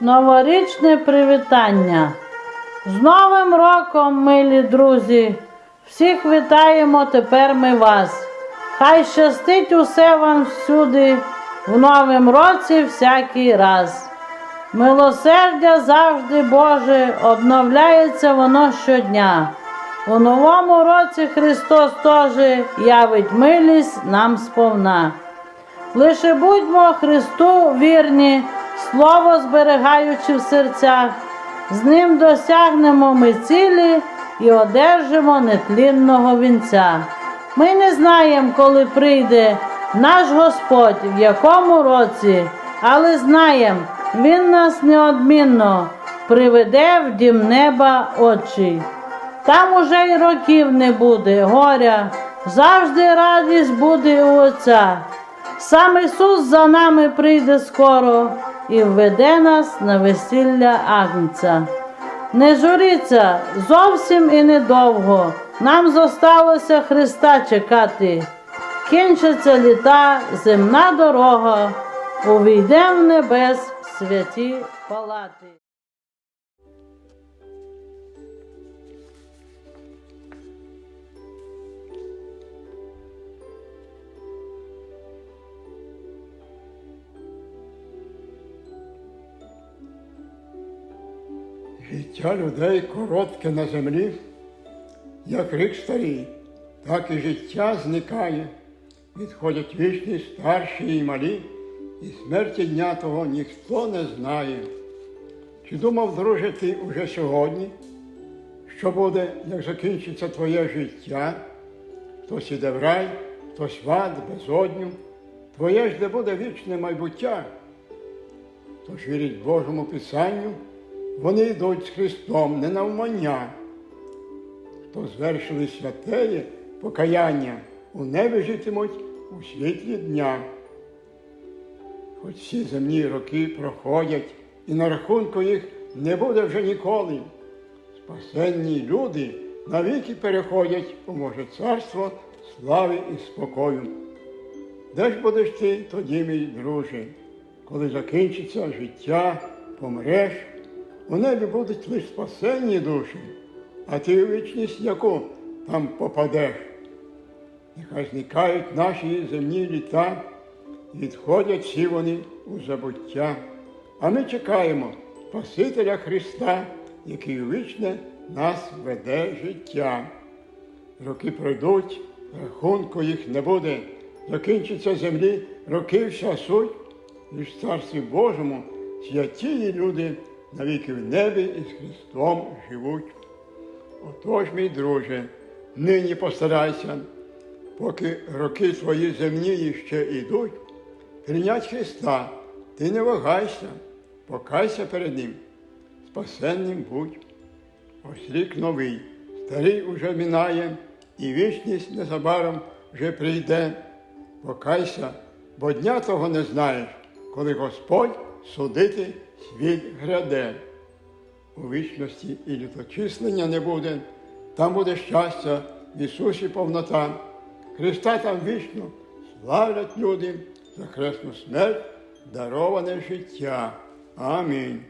новорічне привітання. З Новим роком, милі друзі! Всіх вітаємо тепер ми вас. Хай щастить усе вам всюди, в новім році всякий раз. Милосердя завжди Боже, обновляється воно щодня. У новому році Христос теж явить милість нам сповна. Лише будьмо Христу вірні, слово зберігаючи в серцях, з ним досягнемо ми цілі і одержимо нетлінного вінця. Ми не знаємо, коли прийде наш Господь, в якому році, але знаємо, Він нас неодмінно приведе в дім неба очі. Там уже й років не буде, горя, завжди радість буде у Отця. Сам Ісус за нами прийде скоро і введе нас на весілля Агнця. Не журіться зовсім і недовго. Нам зосталося Христа чекати. Кінчаться літа, земна дорога, увійде в небес святі палати. Життя людей коротке на землі, як рік старий, так і життя зникає. Відходять вічні старші і малі, і смерті дня того ніхто не знає. Чи думав, друже, ти уже сьогодні, що буде, як закінчиться твоє життя? Хтось іде в рай, хтось в ад, безодню, твоє ж де буде вічне майбуття. Тож вірить Божому Писанню, вони йдуть з Христом не навмання. Хто звершили святеє покаяння, у небі житимуть у світлі дня. Хоч всі земні роки проходять, і на рахунку їх не буде вже ніколи. Спасенні люди навіки переходять у Боже царство слави і спокою. Де ж будеш ти тоді, мій друже, коли закінчиться життя, помреш, у небі будуть лише спасенні душі, а ти у вічність яку там попадеш. Нехай зникають наші земні літа, відходять всі вони у забуття. А ми чекаємо Спасителя Христа, який вічне нас веде життя. Роки пройдуть, рахунку їх не буде, закінчиться землі, роки вся суть, лиш в Царстві Божому святії люди навіки в небі і з Христом живуть. Отож, мій друже, нині постарайся, поки роки твої земні ще йдуть, прийнять Христа, ти не вагайся, покайся перед Ним, спасенним будь. Ось рік новий, старий уже минає, і вічність незабаром вже прийде. Покайся, бо дня того не знаєш, коли Господь судити світ гряде. У вічності і літочислення не буде, там буде щастя, в Ісусі повнота. Христа там вічно славлять люди за хресну смерть, дароване життя. Амінь.